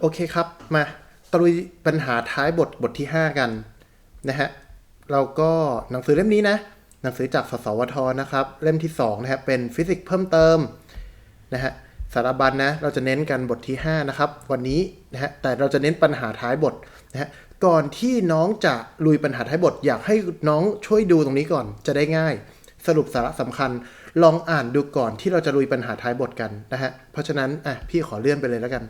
โอเคครับ มาตรุยปัญหาท้ายบทบทที่ 5 กันนะฮะเราก็หนังสือเล่มนี้นะ หนังสือจากสสวทนะครับ เล่มที่2นะฮะเป็นฟิสิกส์เพิ่มเติมนะฮะสารบัญนะเราจะเน้นกันบทที่ 5 นะครับ วันนี้นะฮะแต่เราจะเน้นปัญหาท้ายบทนะฮะก่อนที่น้องจะลุยปัญหาท้ายบท อยากให้น้องช่วยดูตรงนี้ก่อนจะได้ง่าย สรุปสาระสำคัญ ลองอ่านดูก่อนที่เราจะลุยปัญหาท้ายบทกันนะฮะเพราะฉะนั้นอะพี่ขอเลื่อนไปเลยแล้วกัน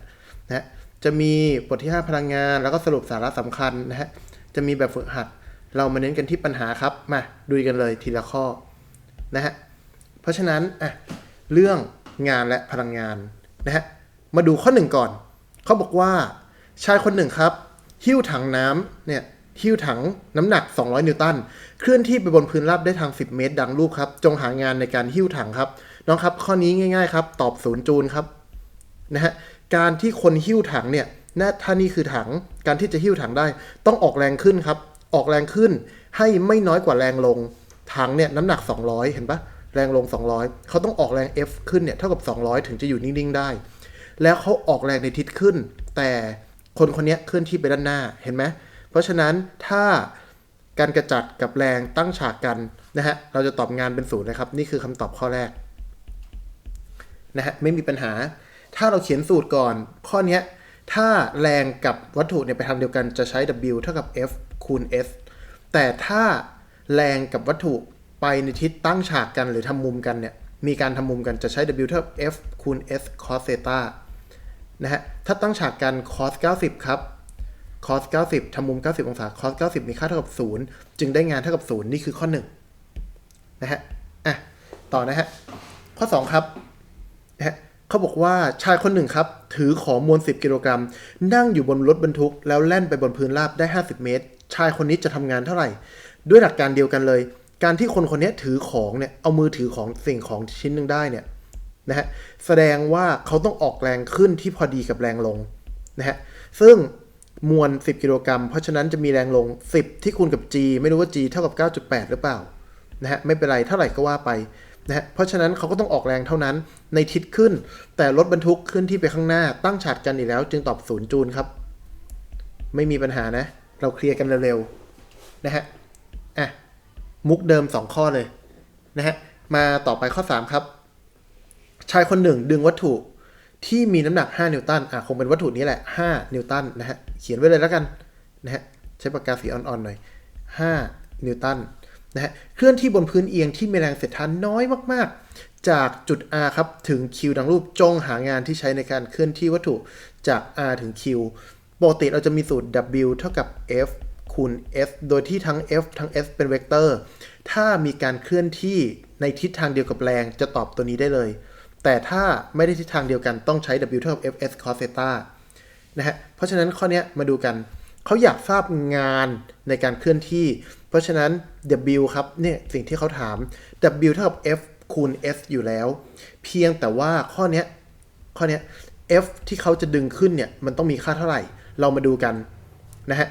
นะฮะ จะมีบทที่ 5 พลังงาน แล้วก็สรุปสาระสำคัญนะฮะ จะมีแบบฝึกหัด เรามาเน้นกันที่ปัญหาครับ มาดูกันเลยทีละข้อนะฮะ เพราะฉะนั้นอะเรื่องงานและพลังงานนะฮะ มาดูข้อหนึ่งก่อน เขาบอกว่าชายคนหนึ่งครับ หิ้วถังน้ำเนี่ยหิ้วถังน้ำหนัก 200 นิวตัน เคลื่อนที่ไปบนพื้นราบได้ทาง 10 เมตร ดังรูปครับ จงหางานในการหิ้วถังครับ น้องครับ ข้อนี้ง่าย ๆ ครับ ตอบศูนย์จูนครับนะฮะ การที่คนหิ้วถังเนี่ยนะถ้านี่คือถัง การที่จะหิ้วถังได้ ต้องออกแรงขึ้นครับ ออกแรงขึ้นให้ไม่น้อยกว่าแรงลง ถังเนี่ยน้ำหนัก 200 เห็นปะแรงลง 200 เขาต้องออกแรง F ขึ้นเนี่ยเท่ากับ 200 ถึงจะอยู่นิ่งๆได้ แล้วเขาออกแรงในทิศขึ้น แต่คนคนนี้เคลื่อนที่ไปด้านหน้าเห็นไหมเพราะฉะนั้นถ้าการกระจัดกับแรงตั้งฉากกันนะฮะเราจะตอบงานเป็นศูนย์นะครับ นี่คือคำตอบข้อแรกนะฮะไม่มีปัญหา ถ้าเราเขียนสูตรก่อน ข้อนี้ถ้าแรงกับวัตถุเนี่ยไปทางเดียวกันจะใช้ W เท่ากับ F คูณ S แต่ถ้าแรงกับวัตถุไปในทิศตั้งฉากกันหรือทำมุมกันเนี่ย มีการทำมุมกันจะใช้ W เท่ากับ F คูณ S cos theta นะฮะ ถ้าตั้งฉากกัน cos 90 ครับ cos 90ทำมุม 90 องศา cos 90 มีค่าเท่ากับ 0 จึงได้งานเท่ากับ 0 นี่คือข้อ 1 นะฮะ อะ ต่อนะฮะ ข้อ 2 ครับ นะฮะ เขาบอกว่าชายคนหนึ่งครับ ถือของมวล 10 กิโลกรัม นั่งอยู่บนรถบรรทุก แล้วแล่นไปบนพื้นราบได้ 50 เมตร ชายคนนี้จะทำงานเท่าไหร่ ด้วยหลักการเดียวกันเลย การที่คนคนนี้ถือของเนี่ยเอามือถือของสิ่งของชิ้นหนึ่งได้เนี่ยนะฮะแสดงว่าเขาต้องออกแรงขึ้นที่พอดีกับแรงลงนะฮะซึ่งมวล 10 กิโลกรัม เพราะฉะนั้นจะมีแรงลง 10 ที่คูณกับ g ไม่รู้ว่า g เท่ากับ 9.8 หรือเปล่านะฮะไม่เป็นไรเท่าไหร่ก็ว่าไป นะฮะเพราะฉะนั้นเขาก็ต้องออกแรงเท่านั้นในทิศขึ้น แต่รถบรรทุกขึ้นที่ไปข้างหน้าตั้งฉากกันอีกแล้ว จึงตอบศูนย์จูนครับ ไม่มีปัญหานะ เราเคลียร์กันเร็วๆนะฮะอะมุกเดิม 2 ข้อเลยนะฮะมาต่อไปข้อ 3 ครับ ชายคนหนึ่งดึงวัตถุที่มีน้ำหนัก 5 นิวตันอะคงเป็นวัตถุนี้แหละ 5 นิวตันนะฮะเขียนไว้เลยแล้วกันนะฮะใช้ปากกาสีอ่อนๆหน่อย 5 นิวตัน นะฮะเคลื่อนที่บนพื้นเอียงที่มีแรงเสียดทานน้อยมากๆ จากจุด R ครับถึง Q ดังรูปจงหางานที่ใช้ในการเคลื่อนที่วัตถุจาก R ถึง Q ปกติเราจะมีสูตร W เท่ากับ F คูณ S โดยที่ทั้ง F ทั้ง S เป็นเวกเตอร์ ถ้ามีการเคลื่อนที่ในทิศทางเดียวกับแรงจะตอบตัวนี้ได้เลย แต่ถ้าไม่ได้ทิศทางเดียวกันต้องใช้ W เท่ากับ Fs cos theta นะฮะ เพราะฉะนั้นข้อนี้มาดูกัน เขาอยากทราบงานในการเคลื่อนที่ เพราะฉะนั้น W ครับเนี่ยสิ่งที่เขาถาม W เท่ากับ F คูณ S อยู่แล้ว เพียงแต่ว่าข้อนี้ข้อนี้ F ที่เขาจะดึงขึ้นเนี่ยมันต้องมีค่าเท่าไหร่ เรามาดูกันนะฮะ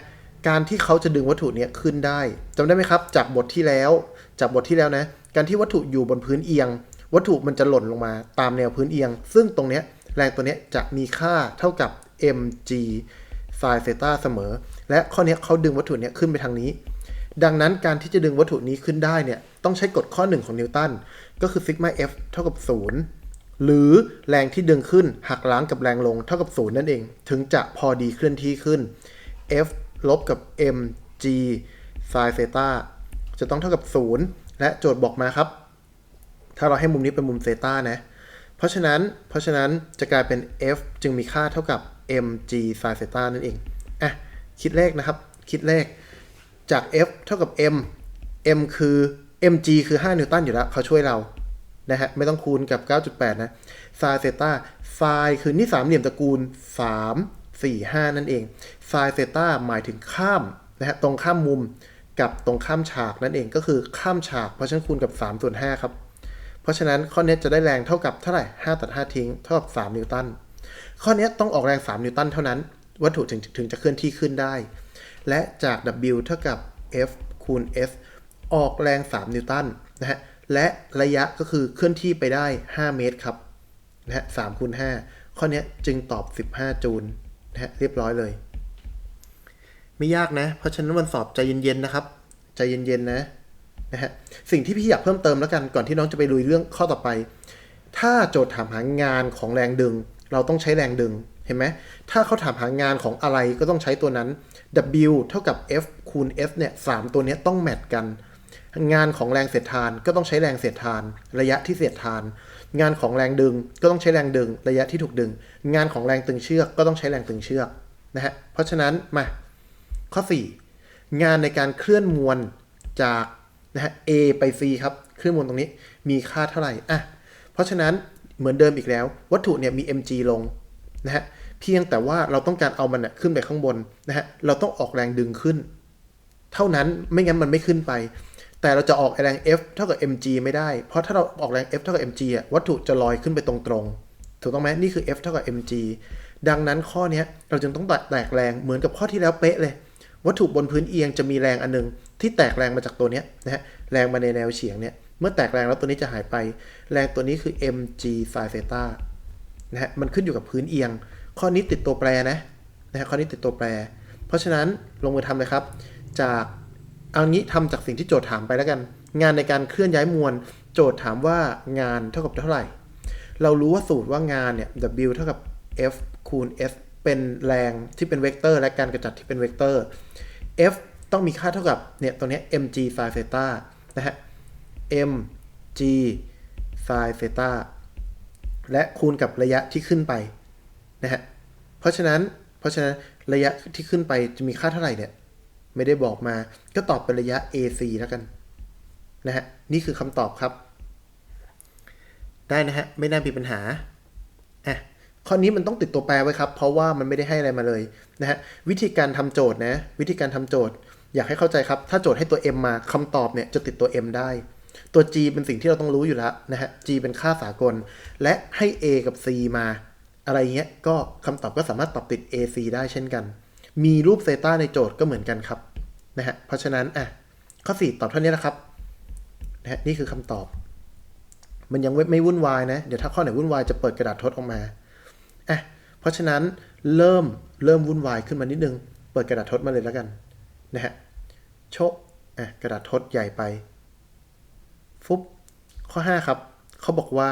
การที่เขาจะดึงวัตถุเนี้ยขึ้นได้จำได้ไหมครับ จากบทที่แล้วจากบทที่แล้วนะการที่วัตถุอยู่บนพื้นเอียง วัตถุมันจะหล่นลงมาตามแนวพื้นเอียง ซึ่งตรงเนี้ยแรงตัวเนี้ยจะมีค่าเท่ากับ mg sin theta เสมอ และข้อนี้เขาดึงวัตถุนี้ขึ้นไปทางนี้ ดังนั้นการที่จะดึงวัตถุนี้ขึ้นได้เนี่ยต้องใช้กฎข้อ 1 ของนิวตันก็คือซิกมา f เท่ากับ 0 หรือแรงที่ดึงขึ้นหักล้างกับแรงลงเท่ากับ 0 นั่นเอง ถึงจะพอดีเคลื่อนที่ขึ้น f ลบกับ mg sin theta จะต้องเท่ากับ 0 และโจทย์บอกมาครับ ถ้าเราให้มุมนี้เป็นมุมเซตานะเพราะฉะนั้นเพราะฉะนั้นจะกลายเป็น f จึงมีค่าเท่ากับ mg sin theta นั่นเองอะคิดเลขนะครับ คิดเลขจาก f เท่ากับ m m คือ mg คือ 5 นิวตันอยู่แล้ว เขาช่วยเรานะฮะไม่ต้องคูณกับ 9.8 นะ sin theta sin คือนี่สามเหลี่ยมตระกูล 3 4 5 นั่นเอง sin theta หมายถึงข้ามนะฮะตรงข้ามมุมกับตรงข้ามฉากนั่นเองก็คือข้ามฉาก เพราะฉะนั้นคูณกับ3ส่วน5ครับ เพราะฉะนั้นข้อนี้จะได้แรงเท่ากับเท่าไหร่ 5 ตัด 5 ทิ้ง เท่ากับ 3 นิวตัน ข้อนี้ต้องออกแรง 3 นิวตันเท่านั้น วัตถุถึงถึงจะเคลื่อนที่ขึ้นได้ และจาก W เท่ากับ F คูณ S ออกแรง 3 นิวตันนะฮะและระยะก็คือเคลื่อนที่ไปได้ 5 เมตรครับนะฮะ3คูณ5ข้อนี้จึงตอบ 15 จูลนะฮะเรียบร้อยเลย ไม่ยากนะ เพราะฉะนั้นวันสอบใจเย็นๆนะครับ ใจเย็นๆนะนะฮะสิ่งที่พี่อยากเพิ่มเติมแล้วกันก่อนที่น้องจะไปลุยเรื่องข้อต่อไป ถ้าโจทย์ถามหางานของแรงดึง เราต้องใช้แรงดึง เห็นไหม ถ้าเขาถามหางานของอะไรก็ต้องใช้ตัวนั้น W เท่ากับ F คูณ F เนี่ยสามตัวนี้ต้องแมทกัน งานของแรงเสียดทานก็ต้องใช้แรงเสียดทาน ระยะที่เสียดทาน งานของแรงดึงก็ต้องใช้แรงดึง ระยะที่ถูกดึง งานของแรงตึงเชือกก็ต้องใช้แรงตึงเชือกนะฮะ เพราะฉะนั้นมาข้อ 4 งานในการเคลื่อนมวลจากนะฮะ A ไป C ครับ เคลื่อนมวลตรงนี้มีค่าเท่าไหร่อะเพราะฉะนั้น เหมือนเดิมอีกแล้ว วัตถุเนี่ยมี mg ลงนะฮะเพียงแต่ว่าเราต้องการเอามันน่ะขึ้นไปข้างบนนะฮะเราต้องออกแรงดึงขึ้น เท่านั้นไม่งั้นมันไม่ขึ้นไป แต่เราจะออกแรง F เท่ากับ mg ไม่ได้ เพราะถ้าเราออกแรง F เท่ากับ mg อะวัตถุจะลอยขึ้นไปตรงๆถูกต้องไหมนี่คือ F เท่ากับ mg ดังนั้นข้อนี้เราจึงต้องแตกแรงเหมือนกับข้อที่แล้วเป๊ะเลย วัตถุบนพื้นเอียงจะมีแรงอันหนึง ที่แตกแรงมาจากตัวเนี้ยนะฮะแรงมาในแนวเฉียงเนี่ย เมื่อแตกแรงแล้วตัวนี้จะหายไป แรงตัวนี้คือ mg sin theta นะฮะ มันขึ้นอยู่กับพื้นเอียง ข้อนี้ติดตัวแปรนะ นะฮะ ข้อนี้ติดตัวแปร เพราะฉะนั้นลงมือทำเลยครับ จากเอางี้ทำจากสิ่งที่โจทย์ถามไปแล้วกัน งานในการเคลื่อนย้ายมวล โจทย์ถามว่างานเท่ากับเท่าไหร่ เรารู้ว่าสูตรว่างานเนี่ย W เท่ากับ F คูณ S เป็นแรงที่เป็นเวกเตอร์ และการกระจัดที่เป็นเวกเตอร์ F ต้องมีค่าเท่ากับเนี่ยตัวนี้ mg sin theta นะฮะ mg sin theta และคูณกับระยะที่ขึ้นไปนะฮะเพราะฉะนั้นเพราะฉะนั้นระยะที่ขึ้นไปจะมีค่าเท่าไหร่เนี่ยไม่ได้บอกมาก็ตอบเป็นระยะ AC แล้วกันนะฮะนี่คือคำตอบครับ ได้นะฮะไม่น่ามีปัญหาอะข้อนี้มันต้องติดตัวแปรไว้ครับ เพราะว่ามันไม่ได้ให้อะไรมาเลยนะฮะวิธีการทำโจทย์นะวิธีการทำโจทย์ อยากให้เข้าใจครับ ถ้าโจทย์ให้ตัว m มาคำตอบเนี่ยจะติดตัว m ได้ ตัว g เป็นสิ่งที่เราต้องรู้อยู่แล้วนะฮะ g เป็นค่าสากล และให้ a กับ c มา อะไรเงี้ย ก็คำตอบก็สามารถตอบติด ac ได้เช่นกัน มีรูปเซต้าในโจทย์ก็เหมือนกันครับนะฮะ เพราะฉะนั้นอะข้อ 4 ตอบเท่านี้นะครับนะฮะนี่คือคำตอบ มันยังไม่วุ่นวายนะ เดี๋ยวถ้าข้อไหนวุ่นวายจะเปิดกระดาษทดออกมาอะเพราะฉะนั้นเริ่มเริ่มวุ่นวายขึ้นมานิดนึง เปิดกระดาษทดมาเลยแล้วกันนะฮะโชะอะกระดาษทดใหญ่ไป ฟุบข้อ 5 ครับเขาบอกว่า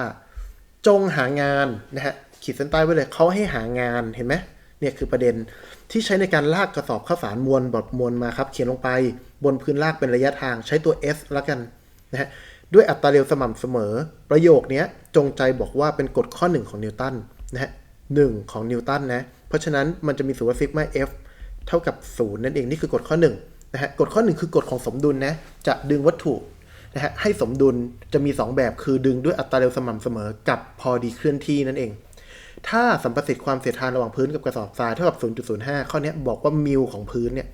จงหางานนะฮะขีดเส้นใต้ไว้เลยเขาให้หางานเห็นไหมเนี่ยคือประเด็นที่ใช้ในการลากกระสอบข้าวสารมวลบดมวลมาครับเขียนลงไปบนพื้นลากเป็นระยะทางใช้ตัว s แล้วกันนะฮะด้วยอัตราเร็วสม่ำเสมอ ประโยคนี้จงใจบอกว่าเป็นกฎข้อ 1 ของนิวตันนะฮะหนึ่งของนิวตันนะเพราะฉะนั้นมันจะมีสูตรว่าซิกมา f เท่ากับ 0 นั่นเองนี่คือกฎข้อ1นะฮะกฎข้อ 1 คือกฎของสมดุลนะจะดึงวัตถุ นะฮะให้สมดุลจะมี 2 แบบคือดึงด้วยอัตราเร็วสม่ำเสมอกับพอดีเคลื่อนที่นั่นเอง ถ้าสัมประสิทธิ์ความเสียดทานระหว่างพื้นกับกระสอบทรายเท่ากับ 0.05 ข้อนี้บอกว่ามิลของพื้นเนี่ย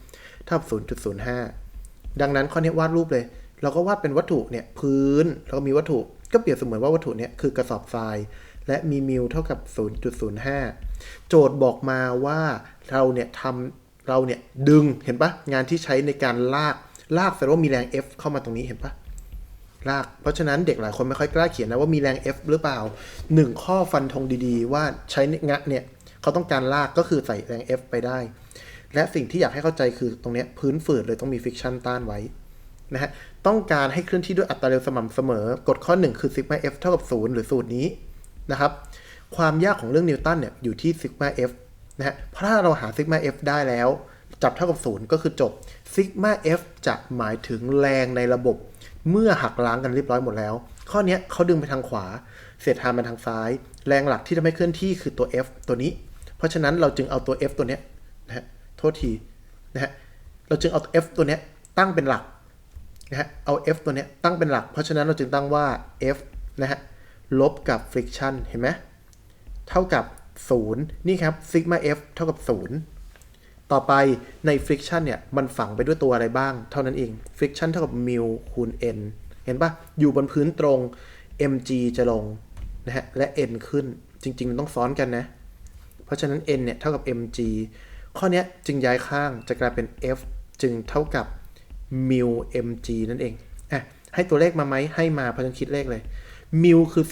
เท่ากับ 0.05 ดังนั้นข้อนี้วาดรูปเลย เราก็วาดเป็นวัตถุเนี่ยพื้นแล้วก็มีวัตถุก็เปรียบเสมือนว่าวัตถุเนี่ยคือกระสอบทราย และมีมิลเท่ากับ 0.05 โจทย์บอกมาว่าเราเนี่ยทำเราเนี่ยดึงเห็นปะงานที่ใช้ในการลากลากแสดงว่ามีแรง F เข้ามาตรงนี้เห็นปะ ลาก เพราะฉะนั้นเด็กหลายคนไม่ค่อยกล้าเขียนนะว่ามีแรง F หรือเปล่าหนึ่งข้อฟันธงดีๆ ว่าใช้งะเนี่ยเขาต้องการลากก็คือใส่แรง F ไปได้ และสิ่งที่อยากให้เข้าใจคือตรงนี้พื้นฝืดเลยต้องมีฟิกชันต้านไว้นะฮะต้องการให้เคลื่อนที่ด้วยอัตราเร็วสม่ำเสมอกฎข้อ 1 คือซิกมา F เท่ากับ 0 หรือสูตรนี้นะครับความยากของเรื่องนิวตันเนี่ยอยู่ที่ซิกมา F นะฮะเพราะถ้าเราหาซิกมา F ได้แล้ว จับเท่ากับ 0 ก็คือจบซิกมา F จะหมายถึงแรงในระบบ เมื่อหักล้างกันเรียบร้อยหมดแล้ว ข้อนี้เขาดึงไปทางขวาเสียดทานมาทางซ้าย แรงหลักที่ทำให้เคลื่อนที่คือตัว F ตัวนี้ เพราะฉะนั้นเราจึงเอาตัว F ตัวนี้นะฮะโทษทีนะฮะเราจึงเอา F ตัวนี้ตั้งเป็นหลักนะฮะเอา F ตัวนี้ตั้งเป็นหลัก เพราะฉะนั้นเราจึงตั้งว่า F นะฮะลบกับ friction เห็นไหมเท่ากับ 0 นี่ครับ sigma F เท่ากับ 0 ต่อไปใน friction เนี่ย มันฝังไปด้วยตัวอะไรบ้าง เท่านั้นเอง friction เท่ากับ mu คูณ n เห็นปะอยู่บนพื้นตรง mg จะลงนะฮะ และ n ขึ้น จริง ๆ มันต้องซ้อนกันนะ เพราะฉะนั้น n เนี่ย เท่ากับ mg ข้อนี้จึงย้ายข้างจะกลายเป็น f จึงเท่ากับ mu mg นั่นเองอะให้ตัวเลขมาไหมให้มาเพราะฉะนั้นคิดเลขเลย mu คือ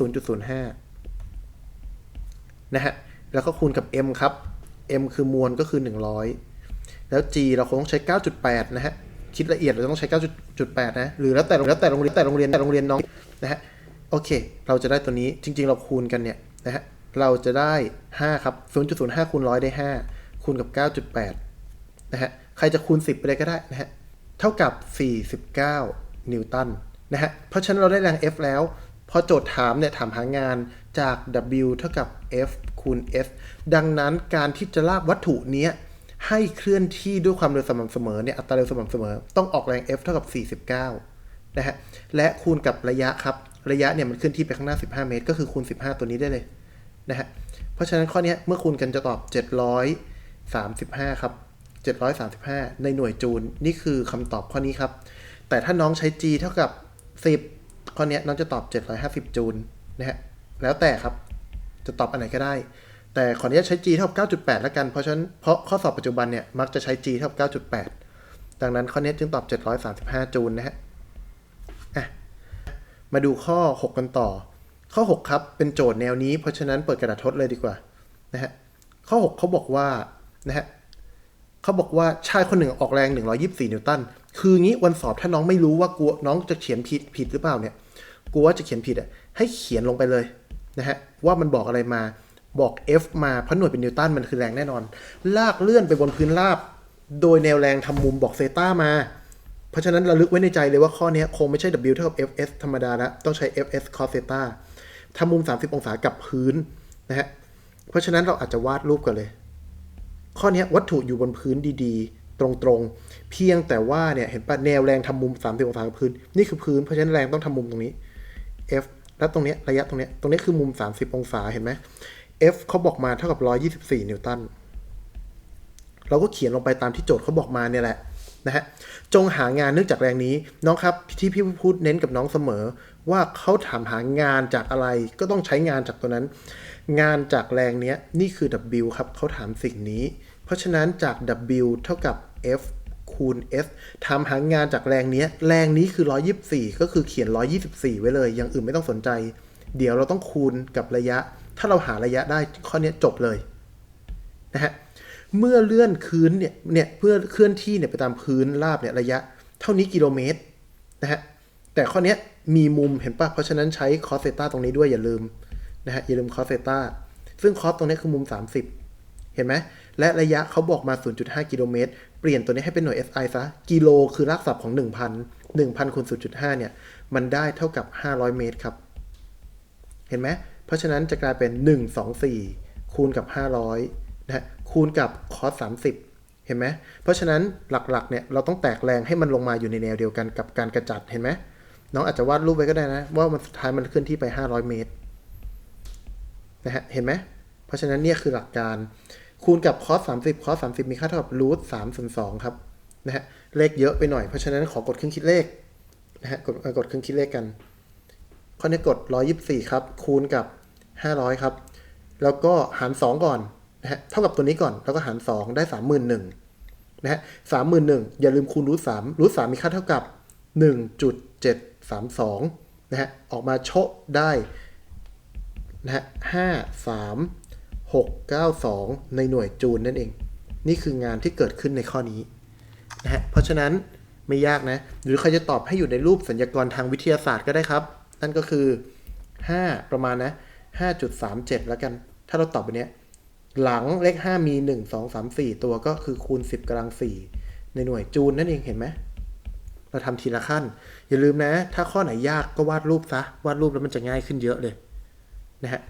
0.05 นะฮะ แล้วก็คูณกับ m ครับ m คือมวลก็คือ 100 แล้ว g เราคงต้องใช้ 9.8 นะฮะ คิดละเอียดเราต้องใช้ 9.8 นะ หรือแล้วแต่แล้วแต่โรงเรียนแต่โรงเรียนแต่โรงเรียนน้องนะฮะ โอเค เราจะได้ตัวนี้จริง ๆ เราคูณกันเนี่ยนะฮะ เราจะได้ 5 ครับ 0.05คูณ100 ได้ 5 คูณกับ 9.8 นะฮะ ใครจะคูณ 10 ไปเลยก็ได้นะฮะ เท่ากับ 49 นิวตันนะฮะ เพราะฉะนั้นเราได้แรง F แล้ว พอโจทย์ถามเนี่ยถามหางานจาก W เท่ากับ F คูณ S ดังนั้นการที่จะลากวัตถุเนี้ย ให้เคลื่อนที่ด้วยความเร็วสม่ำเสมอเนี่ยอัตราเร็วสม่ำเสมอ ต้องออกแรง F เท่ากับ 49 นะฮะ และคูณกับระยะครับ ระยะเนี่ยมันเคลื่อนที่ไปข้างหน้า 15 เมตร ก็คือคูณ 15 ตัวนี้ได้เลยนะฮะ เพราะฉะนั้นข้อนี้เมื่อคูณกันจะตอบ 735 ครับ 735 ในหน่วยจูลนี่คือคำตอบข้อนี้ครับ แต่ถ้าน้องใช้ G เท่ากับ 10 ข้อนี้น้องจะตอบ 750 จูลนะฮะ แล้วแต่ครับ จะตอบอันไหนก็ได้ แต่ขออนุญาตใช้ G เท่ากับ9.8 แล้วกัน เพราะฉะนั้นเพราะข้อสอบปัจจุบันเนี่ย มักจะใช้ G เท่ากับ9.8 ดังนั้นข้อนี้จึงตอบ 735 จูลนะฮะอะมาดูข้อ 6 กันต่อ ข้อ 6 ครับเป็นโจทย์แนวนี้ เพราะฉะนั้นเปิดกระดาษทดเลยดีกว่านะฮะข้อ 6 เขาบอกว่านะฮะเขาบอกว่าชายคนหนึ่งออกแรง 124 นิวตัน คืองี้วันสอบถ้าน้องไม่รู้ว่ากลัวน้องจะเขียนผิดผิดหรือเปล่าเนี่ยกลัวว่าจะเขียนผิดอะให้เขียนลงไปเลยนะฮะว่ามันบอกอะไรมา บอก F มาเพราะหน่วยเป็นนิวตันมันคือแรงแน่นอน ลากเลื่อนไปบนพื้นราบ โดยแนวแรงทำมุมบอกเซต้ามา เพราะฉะนั้นระลึกไว้ในใจเลยว่าข้อนี้คงไม่ใช่ W เท่ากับ Fs ธรรมดาละต้องใช้ Fs cos theta ทำมุม 30 องศากับพื้นนะฮะเพราะฉะนั้นเราอาจจะวาดรูปกันเลย ข้อนี้วัตถุอยู่บนพื้นดีๆ ตรงๆ เพียงแต่ว่าเนี่ยเห็นปะแนวแรงทำมุม 30 องศากับพื้น นี่คือพื้นเพราะฉะนั้นแรงต้องทำมุมตรงนี้ F แล้วตรงเนี้ยระยะตรงเนี้ยตรงเนี้ยคือมุม 30 องศาเห็นไหม F เขาบอกมาเท่ากับ 124 นิวตัน เราก็เขียนลงไปตามที่โจทย์เขาบอกมาเนี่ยแหละนะฮะ จงหางานเนื่องจากแรงนี้ น้องครับที่พี่พูดเน้นกับน้องเสมอ ว่าเขาถามหางานจากอะไร ก็ต้องใช้งานจากตัวนั้น งานจากแรงเนี้ยนี่คือ W ครับเขาถามสิ่งนี้ เพราะฉะนั้นจาก W เท่ากับ F คูณ S ทำหางานจากแรงเนี้ย แรงนี้คือ 124 ก็คือเขียน 124 ไว้เลย อย่างอื่นไม่ต้องสนใจ เดี๋ยวเราต้องคูณกับระยะ ถ้าเราหาระยะได้ข้อนี้จบเลยนะฮะเมื่อเลื่อนคืนเนี่ยเนี่ยเพื่อเคลื่อนที่เนี่ยไปตามพื้นราบเนี่ยระยะเท่านี้กิโลเมตรนะฮะแต่ข้อนี้มีมุมเห็นปะเพราะฉะนั้นใช้คอสเซต้าตรงนี้ด้วยอย่าลืมนะฮะอย่าลืมคอสเซต้าซึ่งคอสตรงนี้คือมุม 30 เห็นไหมและระยะเขาบอกมา 0.5 กิโลเมตร เปลี่ยนตัวนี้ให้เป็นหน่วย SI ซะ กิโลคือรากศัพท์ของ 1,000 1,000คูณ0.5 เนี่ย มันได้เท่ากับ 500 เมตรครับ เห็นไหม เพราะฉะนั้นจะกลายเป็น 124 คูณกับ 500นะฮะคูณกับคอส30 เห็นไหมเพราะฉะนั้นหลักๆเนี่ยเราต้องแตกแรงให้มันลงมาอยู่ในแนวเดียวกันกับการกระจัดเห็นไหมน้องอาจจะวาดรูปไว้ก็ได้นะ ว่ามันสุดท้ายมันเคลื่อนที่ไป 500 เมตรนะฮะเห็นไหมเพราะฉะนั้นเนี่ยคือหลักการ คูณกับคอส30คอส30 มีค่าเท่ากับรูท3ส่วน2ครับนะฮะเลขเยอะไปหน่อยเพราะฉะนั้นขอกดเครื่องคิดเลขนะฮะกดกดเครื่องคิดเลขกันข้อนี้กด 124 ครับ คูณกับ 500 ครับ แล้วก็หาร 2 ก่อนนะฮะเท่ากับตัวนี้ก่อน แล้วก็หาร 2 ได้ 31,000นะฮะ31,000อย่าลืมคูณรูท3รูท3มีค่าเท่ากับ 1.732 นะฮะ ออกมาโชะได้นะฮะ5 3 6 9 2ในหน่วยจูลนั่นเอง นี่คืองานที่เกิดขึ้นในข้อนี้นะฮะ เพราะฉะนั้นไม่ยากนะ หรือใครจะตอบให้อยู่ในรูปสัญญากรทางวิทยาศาสตร์ก็ได้ครับ นั่นก็คือ 5 ประมาณนะ 5.37 แล้วกัน ถ้าเราตอบไปเนี้ย หลังเลข 5 มี 1 2 3 4 ตัวก็คือคูณ 10กำลัง 4 ในหน่วยจูลนั่นเองเห็นไหม เราทำทีละขั้น อย่าลืมนะ ถ้าข้อไหนยากก็วาดรูปซะ วาดรูปแล้วมันจะง่ายขึ้นเยอะเลย นะฮะ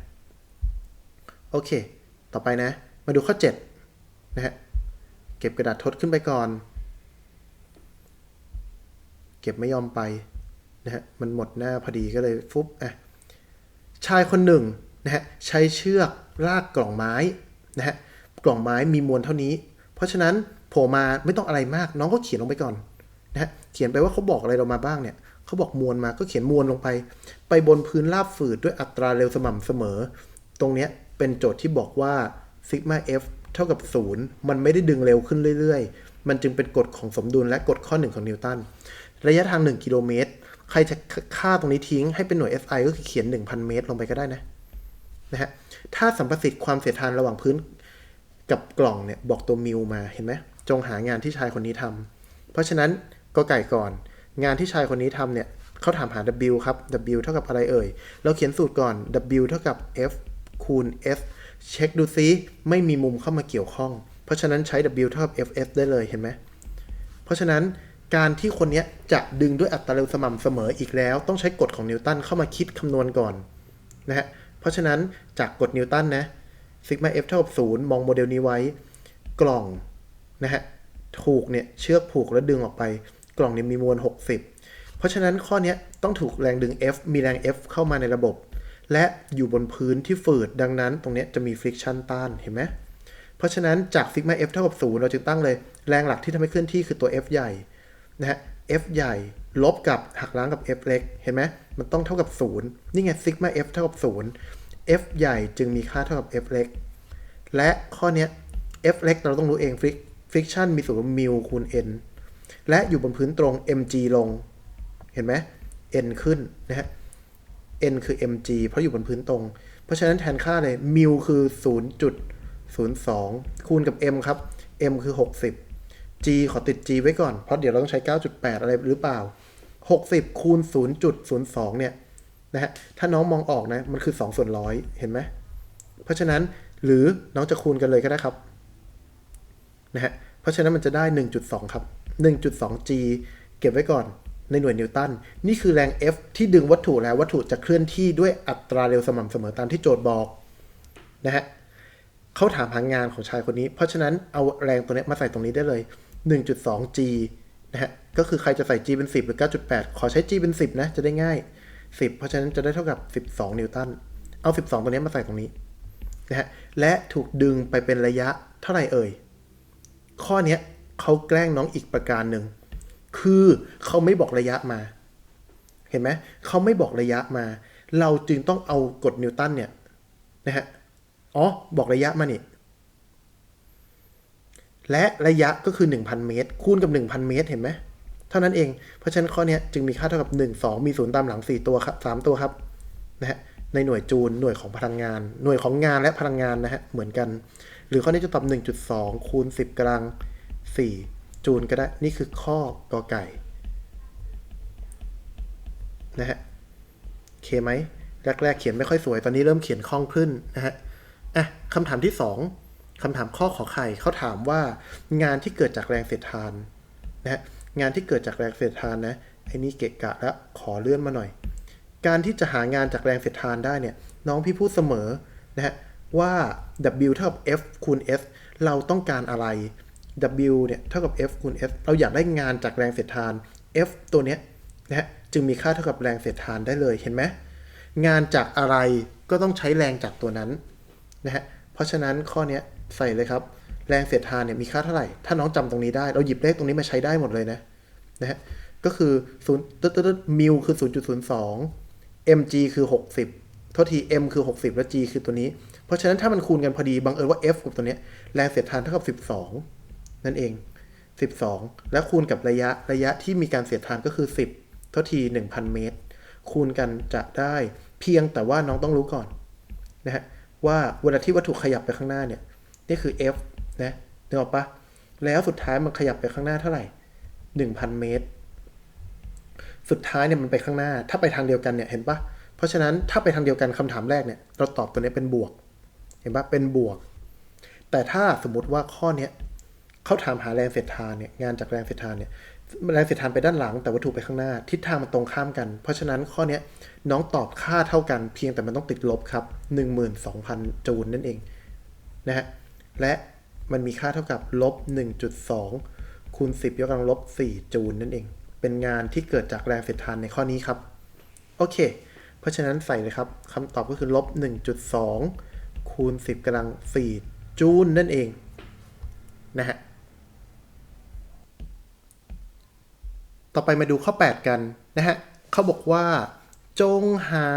โอเค ต่อไปนะ มาดูข้อ 7 นะฮะ เก็บกระดาษทดขึ้นไปก่อน เก็บไม่ยอมไปนะฮะ มันหมดหน้าพอดีก็เลยฟุบอะ ชายคนหนึ่งนะฮะใช้เชือกลากกล่องไม้นะฮะกล่องไม้มีมวลเท่านี้ เพราะฉะนั้นโผล่มาไม่ต้องอะไรมาก น้องก็เขียนลงไปก่อนนะฮะเขียนไปว่าเขาบอกอะไรเรามาบ้างเนี่ยเขาบอกมวลมาก็เขียนมวลลงไป ไปบนพื้นราบฝืดด้วยอัตราเร็วสม่ำเสมอ ตรงเนี้ยเป็นโจทย์ที่บอกว่าซิกมา f เท่ากับ 0 มันไม่ได้ดึงเร็วขึ้นเรื่อยๆ มันจึงเป็นกฎของสมดุลและกฎข้อ 1 ของนิวตัน ระยะทาง 1 กิโลเมตร ใครจะค่าตรงนี้ทิ้งให้เป็นหน่วย SI ก็คือเขียน 1,000 เมตรลงไปก็ได้นะนะฮะถ้าสัมประสิทธิ์ความเสียดทานระหว่างพื้นกับกล่องเนี่ยบอกตัวมิวมาเห็นไหมจงหางานที่ชายคนนี้ทำเพราะฉะนั้นก็ไก่ก่อน งานที่ชายคนนี้ทำเนี่ยเขาถามหา W ครับ W เท่ากับอะไรเอ่ย เราเขียนสูตรก่อน W เท่ากับ F คูณ S เช็คดูซิไม่มีมุมเข้ามาเกี่ยวข้อง เพราะฉะนั้นใช้ W เท่ากับ FS ได้เลยเห็นไหมเพราะฉะนั้น การที่คนนี้จะดึงด้วยอัตราเร็วสม่ำเสมออีกแล้ว ต้องใช้กฎของนิวตันเข้ามาคิดคำนวณก่อนนะฮะเพราะฉะนั้นจากกฎนิวตันนะซิกมา F เท่ากับ0มองโมเดลนี้ไว้กล่องนะฮะถูกเนี่ยเชือกผูกแล้วดึงออกไป กล่องเนี่ยมีมวล 60 เพราะฉะนั้นข้อนี้ต้องถูกแรงดึง F มีแรง F เข้ามาในระบบ และอยู่บนพื้นที่ฝืดดังนั้น ตรงนี้จะมี friction ต้านเห็นไหมเพราะฉะนั้นจากซิกมา F เท่ากับ0เราจึงตั้งเลย แรงหลักที่ทำให้เคลื่อนที่คือตัว F ใหญ่ นะฮะ F ใหญ่ลบกับหักล้างกับ F เล็ก เห็นไหมมันต้องเท่ากับ 0 นี่ไงซิกมา F เท่ากับ 0 F ใหญ่จึงมีค่าเท่ากับ F เล็ก และข้อนี้ F เล็กเราต้องรู้เอง friction มีสูตรมิวคูณ n และอยู่บนพื้นตรง mg ลง เห็นไหม n ขึ้นนะฮะ n คือ mg เพราะอยู่บนพื้นตรง เพราะฉะนั้นแทนค่าเลยมิวคือ 0.02 คูณกับ m ครับ m คือ 60 g ขอติด g ไว้ก่อน เพราะเดี๋ยวเราต้องใช้ 9.8 อะไรหรือเปล่า 60 คูณ 0.02 เนี่ยนะฮะ ถ้าน้องมองออกนะ มันคือ 2 ส่วนร้อยเห็นไหม เพราะฉะนั้นหรือน้องจะคูณกันเลยก็ได้ครับนะฮะ เพราะฉะนั้นมันจะได้ 1.2 ครับ 1.2 g เก็บไว้ก่อนในหน่วยนิวตัน นี่คือแรง F ที่ดึงวัตถุแล้ววัตถุจะเคลื่อนที่ด้วยอัตราเร็วสม่ำเสมอตามที่โจทย์บอกนะฮะเขาถามหางานของชายคนนี้ เพราะฉะนั้นเอาแรงตัวนี้มาใส่ตรงนี้ได้เลย 1.2 g นะฮะ ก็คือใครจะใส่ g เป็น 10 หรือ 9.8 ขอใช้ g เป็น 10 นะ จะได้ง่าย 10 เพราะฉะนั้นจะได้เท่ากับ 12 นิวตัน เอา 12 ตัวนี้มาใส่ตรงนี้นะฮะ และถูกดึงไปเป็นระยะเท่าไหร่เอ่ย ข้อนี้เขาแกล้งน้องอีกประการหนึ่ง คือเขาไม่บอกระยะมา เห็นไหม เขาไม่บอกระยะมา เราจึงต้องเอากฎนิวตันเนี่ยนะฮะ อ๋อ บอกระยะมานี่ และระยะก็คือ 1,000 เมตร คูณกับ 1,000 เมตร เห็นไหม เท่านั้นเอง เพราะฉะนั้นข้อนี้จึงมีค่าเท่ากับ 1 2 มีศูนย์ตามหลัง 4 ตัวครับ3ตัวครับนะฮะ ในหน่วยจูล หน่วยของพลังงาน หน่วยของงานและพลังงานนะฮะ เหมือนกัน หรือข้อนี้จะตอบ 1.2 คูณ 10กำลัง 4 จูลก็ได้ นี่คือข้อกอไก่ นะฮะเคไหม แรกๆ เขียนไม่ค่อยสวย ตอนนี้เริ่มเขียนคล่องขึ้นนะฮะ อะคำถามที่ 2 คำถามข้อขอไข่เขาถามว่างานที่เกิดจากแรงเสียดทานนะฮะงานที่เกิดจากแรงเสียดทานนะไอ้นี่เกะกะแล้วขอเลื่อนมาหน่อย การที่จะหางานจากแรงเสียดทานได้เนี่ยน้องพี่พูดเสมอนะฮะว่า W เท่ากับ F คูณ S เราต้องการอะไร W เนี่ยเท่ากับ F คูณ S เราอยากได้งานจากแรงเสียดทาน F ตัวเนี้ยนะฮะจึงมีค่าเท่ากับแรงเสียดทานได้เลยเห็นไหมงานจากอะไรก็ต้องใช้แรงจากตัวนั้นนะฮะเพราะฉะนั้นข้อเนี้ย ใส่เลยครับ แรงเสียดทานเนี่ยมีค่าเท่าไหร่ ถ้าน้องจำตรงนี้ได้ เราหยิบเลขตรงนี้มาใช้ได้หมดเลยนะนะฮะก็คือ0ตึ๊ดตึ๊ดมิลคือ 0.02 mg คือ 60โทษที m คือ 60 และ g คือตัวนี้ เพราะฉะนั้นถ้ามันคูณกันพอดีบังเอิญว่า f กับตัวเนี้ยแรงเสียดทานเท่ากับ 12 นั่นเอง 12 และคูณกับระยะระยะที่มีการเสียดทานก็คือ 10 เท่าที 1,000 เมตร คูณกันจะได้เพียงแต่ว่าน้องต้องรู้ก่อนนะฮะว่าเวลาที่วัตถุขยับไปข้างหน้าเนี่ย นี่คือ f นะนึกออกปะแล้วสุดท้ายมันขยับไปข้างหน้าเท่าไหร่ 1,000 เมตร สุดท้ายเนี่ยมันไปข้างหน้า ถ้าไปทางเดียวกันเนี่ยเห็นปะเพราะฉะนั้นถ้าไปทางเดียวกันคำถามแรกเนี่ยเราตอบตัวนี้เป็นบวก เห็นปะเป็นบวก แต่ถ้าสมมติว่าข้อเนี้ยเขาถามหาแรงเสียดทานเนี่ยงานจากแรงเสียดทานเนี่ยแรงเสียดทานไปด้านหลังแต่วัตถุไปข้างหน้า ทิศทางมันตรงข้ามกัน เพราะฉะนั้นข้อเนี้ยน้องตอบค่าเท่ากันเพียงแต่มันต้องติดลบครับ 12,000 จูลนั่นเองนะฮะ และมันมีค่าเท่ากับลบ 1.2 คูณ 10 ยกกำลังลบ 4 จูลนั่นเอง เป็นงานที่เกิดจากแรงเสียดทานในข้อนี้ครับ โอเค เพราะฉะนั้นใส่เลยครับคำตอบก็คือลบ 1.2 คูณ 10กำลัง 4 จูลนั่นเอง นะฮะ ต่อไปมาดูข้อ 8 กันนะฮะเขาบอกว่า จงหา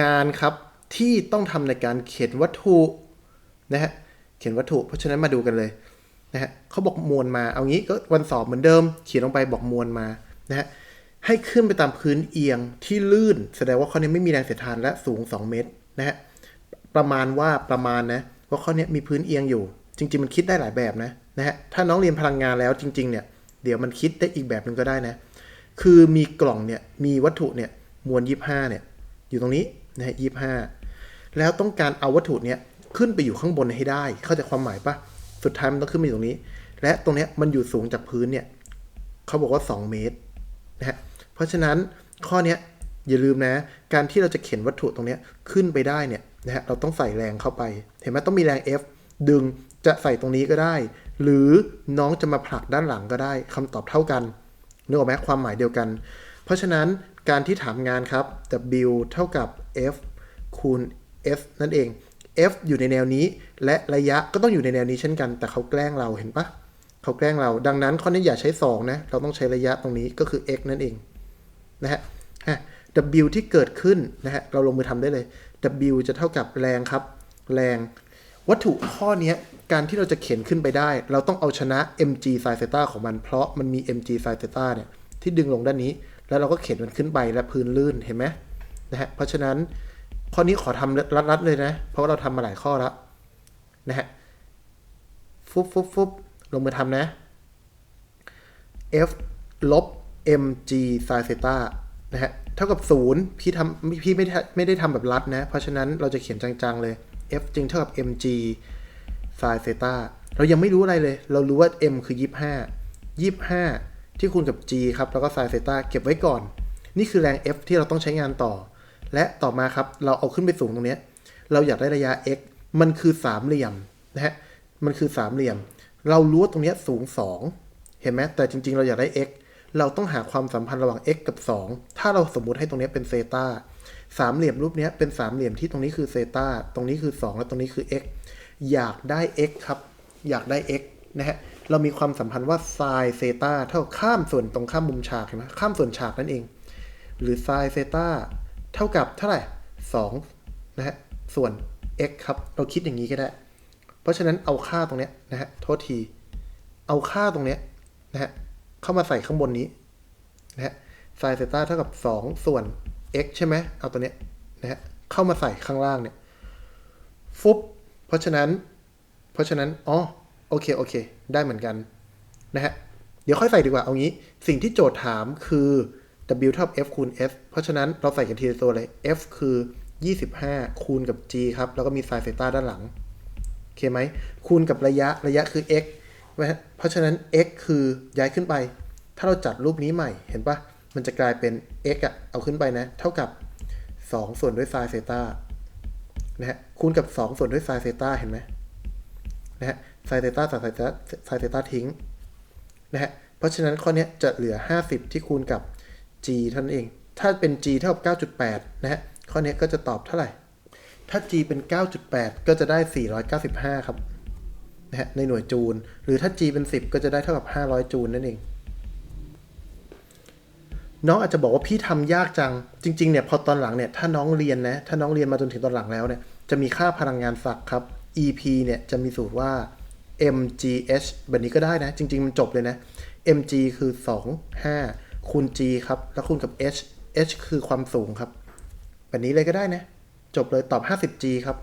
งานครับที่ต้องทำในการเขียนวัตถุนะฮะ เขียนวัตถุ เพราะฉะนั้นมาดูกันเลยนะฮะเขาบอกมวลมา เอางี้ก็วันสอบเหมือนเดิม เขียนลงไปบอกมวลมานะฮะให้ขึ้นไปตามพื้นเอียงที่ลื่น แสดงว่าข้อนี้ไม่มีแรงเสียดทานและสูง 2 เมตรนะฮะประมาณว่าประมาณนะว่าข้อนี้มีพื้นเอียงอยู่ จริง ๆ มันคิดได้หลายแบบนะนะฮะถ้าน้องเรียนพลังงานแล้วจริง ๆ เนี่ยเดี๋ยวมันคิดได้อีกแบบหนึ่งก็ได้นะ คือมีกล่องเนี่ยมีวัตถุเนี่ยมวลยี่ห้าเนี่ยอยู่ตรงนี้นะฮะยีแล้วต้องการเอาวัตถุเนี่ย ขึ้นไปอยู่ข้างบนให้ได้ เข้าใจความหมายปะสุดท้ายมันต้องขึ้นมาอยู่ตรงนี้ และตรงเนี้ยมันอยู่สูงจากพื้นเนี่ยเขาบอกว่า 2 เมตรนะฮะเพราะฉะนั้นข้อเนี้ยอย่าลืมนะ การที่เราจะเข็นวัตถุตรงเนี้ยขึ้นไปได้เนี่ยนะฮะเราต้องใส่แรงเข้าไป เห็นไหมต้องมีแรง F ดึงจะใส่ตรงนี้ก็ได้ หรือน้องจะมาผลักด้านหลังก็ได้คำตอบเท่ากันนึกออกไหมความหมายเดียวกัน เพราะฉะนั้นการที่ถามงานครับ W เท่ากับ F คูณ F นั่นเอง F อยู่ในแนวนี้ และระยะก็ต้องอยู่ในแนวนี้เช่นกัน แต่เขาแกล้งเราเห็นปะเขาแกล้งเรา ดังนั้นข้อนี้อย่าใช้ 2 นะ เราต้องใช้ระยะตรงนี้ก็คือ x นั่นเองนะฮะ W ที่เกิดขึ้นนะฮะ เราลงมือทำได้เลย W จะเท่ากับแรงครับ แรง วัตถุข้อนี้การที่เราจะเข็นขึ้นไปได้ เราต้องเอาชนะ mg sin t h ของมัน เพราะมันมี mg sin t h เนี่ยที่ดึงลงด้านนี้ แล้วเราก็เข็นมันขึ้นไปและพื้นลื่นเห็นไหมนะฮะ เพราะฉะนั้น ข้อนี้ขอทำรัดๆเลยนะ เพราะว่าเราทำมาหลายข้อแล้วนะฮะฟุบฟุบฟุบลงมือทำนะ f ลบ mg sin theta นะฮะเท่ากับ 0 พี่ทำพี่ไม่ได้ไม่ได้ทำแบบรัดนะ เพราะฉะนั้นเราจะเขียนจังๆเลย f จึงเท่ากับ mg sin theta เรายังไม่รู้อะไรเลย เรารู้ว่า m คือ 25 25 ที่คูณกับ g ครับ แล้วก็ sin theta เก็บไว้ก่อน นี่คือแรง f ที่เราต้องใช้งานต่อ และต่อมาครับเราเอาขึ้นไปสูงตรงนี้ เราอยากได้ระยะ x มันคือสามเหลี่ยมนะฮะมันคือสามเหลี่ยม เรารู้ว่าตรงนี้สูง 2 เห็นไหมแต่จริง ๆ เราอยากได้ x เราต้องหาความสัมพันธ์ระหว่าง x กับ 2 ถ้าเราสมมุติให้ตรงนี้เป็นเซตาสามเหลี่ยมรูปนี้เป็นสามเหลี่ยมที่ตรงนี้คือเซตาตรงนี้คือ 2 และตรงนี้คือ x อยากได้ x ครับ อยากได้ x นะฮะ เรามีความสัมพันธ์ว่า sin เซตาเท่าข้ามส่วนตรงข้ามมุมฉากเห็นไหมข้ามส่วนฉากนั่นเอง หรือ sin เซตา เท่ากับเท่าไหร่2นะฮะส่วน x ครับ เราคิดอย่างนี้ก็ได้ เพราะฉะนั้นเอาค่าตรงเนี้ยนะฮะโทษที เอาค่าตรงเนี้ยนะฮะเข้ามาใส่ข้างบนนี้นะฮะ sin เซต้าเท่ากับ 2 ส่วน x ใช่ไหมเอาตัวเนี้ยนะฮะเข้ามาใส่ข้างล่างเนี่ยฟุบเพราะฉะนั้น เพราะฉะนั้นอ๋อโอเคโอเค ได้เหมือนกันนะฮะเดี๋ยวค่อยใส่ดีกว่าเอางี้ สิ่งที่โจทย์ถามคือ w เท่ากับ f คูณ f เพราะฉะนั้นเราใส่กันทีละตัวเลย f คือ 25 คูณกับ g ครับ แล้วก็มี sin เซต้าด้านหลัง โอเคไหม คูณกับระยะ ระยะคือ x เพราะฉะนั้น x คือย้ายขึ้นไป ถ้าเราจัดรูปนี้ใหม่ เห็นปะมันจะกลายเป็น x อะเอาขึ้นไปนะ เท่ากับ 2 ส่วนด้วย sin เซต้า นะฮะ คูณกับ 2 ส่วนด้วย sin เซต้า เห็นไหมนะฮะ sin เซต้าตัด sin เซตา sin เซต้าทิ้ง นะฮะ เพราะฉะนั้นข้อนี้จะเหลือ 50 ที่คูณกับ g เท่านั้นเอง ถ้าเป็น g เท่ากับ 9.8 นะฮะ ข้อนี้ก็จะตอบเท่าไหร่ ถ้า g เป็น 9.8 ก็จะได้ 495 ครับ นะฮะ ในหน่วยจูล หรือถ้า g เป็น 10 ก็จะได้เท่ากับ 500 จูลนั่นเอง น้องอาจจะบอกว่าพี่ทำยากจัง จริง ๆ เนี่ย พอตอนหลังเนี่ย ถ้าน้องเรียนนะ ถ้าน้องเรียนมาจนถึงตอนหลังแล้วเนี่ย จะมีค่าพลังงานศักย์ครับ EP เนี่ย จะมีสูตรว่า mgh แบบนี้ก็ได้นะ จริง ๆ มันจบเลยนะ mg คือ 2 5 คูณ g ครับ แล้วคูณกับ h h คือความสูงครับ แบบนี้เลยก็ได้นะ จบเลยตอบ 50g ครับ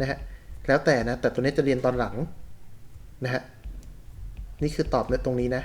นะฮะ แล้วแต่นะ แต่ตัวนี้จะเรียนตอนหลัง นะฮะ นี่คือตอบในตรงนี้นะ